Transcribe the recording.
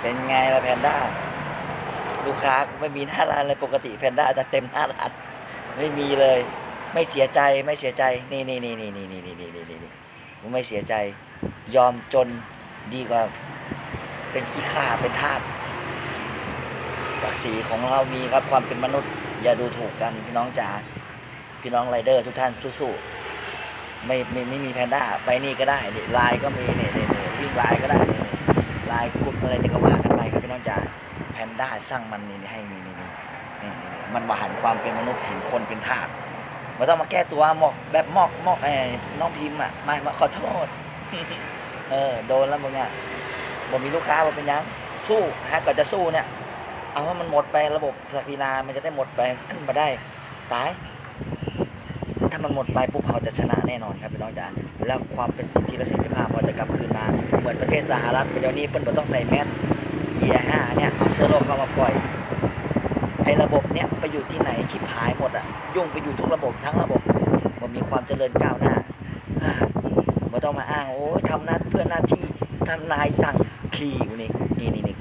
เป็นไงล่ะแพนด้า ลูกค้าไม่มีหน้าร้านเลยปกติแพนด้าจะเต็มหน้าร้านไม่มีเลย ไม่เสียใจไม่เสียใจ นี่นี่นี่นี่นี่นี่นี่นี่นี่นี่ผมไม่เสียใจ ยอมจนดีกว่า เป็นขี้ข้าเป็นทาสศักดิ์ศรีของเรามีครับความเป็นมนุษย์ อย่าดูถูกกันพี่น้องจ๋าพี่น้องไรเดอร์ทุกท่านสู้ๆ ไม่ไม่ไม่มีแพนด้าไปนี่ก็ได้นี่ไลน์ก็มีนี่นี่นี่วิ่งลน์ก็ได้นี่นี่ไลน์กลุ่มอะไรนี่ก็ว่ากันไปครับพี่น้องจ๋าแพนด้าสร้างมันนี่ให้นี่นี่นี่นี่มันว่าหันความเป็นมนุษย์เห็นคนเป็นทาสไม่ต้องมาแก้ตัวหมอกแบบหมอกหมอกไอ้น้องพิมพ์อะม่มาขอโทษ เออโดนแล้วมึงอะบอมีลูกค้าบอเป็นยังสู้ฮะก็จะสู้เนี่ย เอาให้มันหมดไประบบสกีฬามันจะได้หมดไปอันมาได้ ตาย ถ้ามันหมดไปปุ๊บเราจะชนะแน่นอนครับพี่น้องจ๋าแล้วความเป็นสิทธิและเสรีภาพเราจะกลับคืนมาเหมือนประเทศสหรัฐเดี๋ยวนี้เปิ้ลบ่ต้องใส่แมสเบียห้าเนี่ยเอาเสื้อโลกเข้ามาปล่อยไอ้ระบบเนี่ยไปอยู่ที่ไหนชิบหายหมดอะยุ่งไปอยู่ทุกระบบทั้งระบบมันมีความเจริญก้าวหน้าไม่ต้องมาอ้างโอ้ยทำหน้าเพื่อหน้าที่ทำนายสั่งขี่อยู่นี่นี่นี่นี่